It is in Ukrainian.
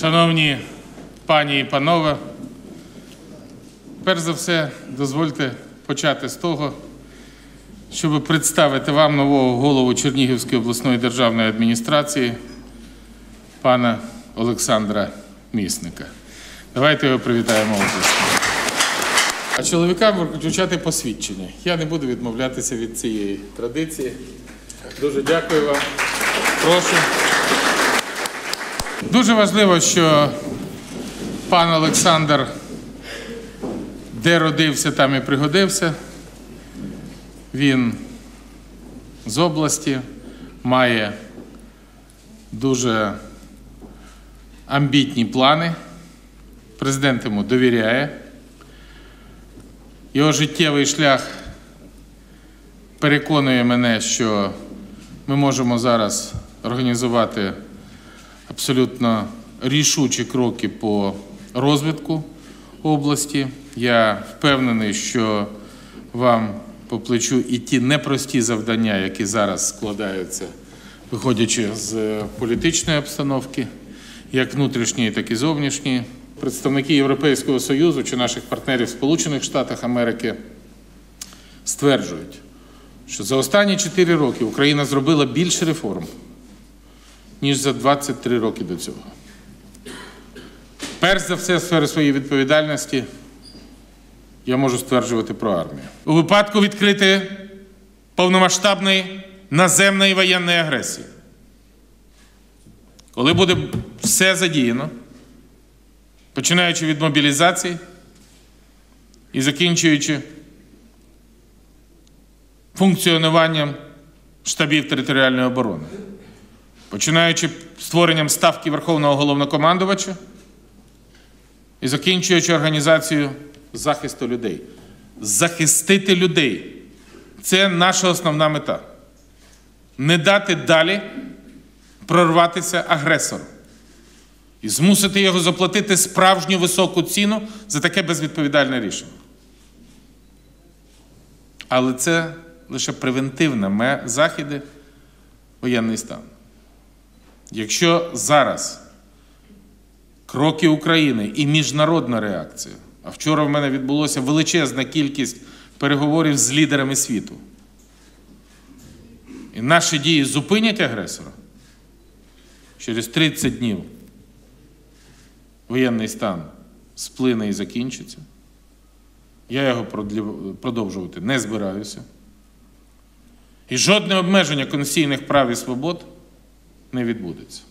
Шановні пані і панове, перш за все, дозвольте почати з того, щоб представити вам нового голову Чернігівської обласної державної адміністрації, пана Олександра Місника. Давайте його привітаємо обласною. А чоловікам вручати посвідчення. Я не буду відмовлятися від цієї традиції. Дуже дякую вам. Прошу. Дуже важливо, що пан Олександр де родився, там і пригодився. Він з області має дуже амбітні плани. Президент йому довіряє. Його життєвий шлях переконує мене, що ми можемо зараз організувати абсолютно рішучі кроки по розвитку області. Я впевнений, що вам по плечу і ті непрості завдання, які зараз складаються, виходячи з політичної обстановки, як внутрішньої, так і зовнішньої. Представники Європейського Союзу чи наших партнерів Сполучених Штатах Америки стверджують, що за останні 4 роки Україна зробила більше реформ, ніж за 23 роки до цього. Перш за все, в сфері своєї відповідальності я можу стверджувати про армію. У випадку відкрити повномасштабної наземної воєнної агресії. Коли буде все задіяно, починаючи від мобілізації і закінчуючи функціонуванням штабів територіальної оборони, починаючи створенням ставки Верховного головнокомандувача і закінчуючи організацією захисту людей. Захистити людей це наша основна мета. Не дати далі прорватися агресору і змусити його заплатити справжню високу ціну за таке безвідповідальне рішення. Але це лише превентивне ме- заходи воєнний стан. Якщо зараз кроки України і міжнародна реакція, а вчора в мене відбулося величезна кількість переговорів з лідерами світу, і наші дії зупинять агресора, через 30 днів воєнний стан сплине і закінчиться. Я його продовжувати не збираюся. І жодне обмеження конституційних прав і свобод не відбудеться.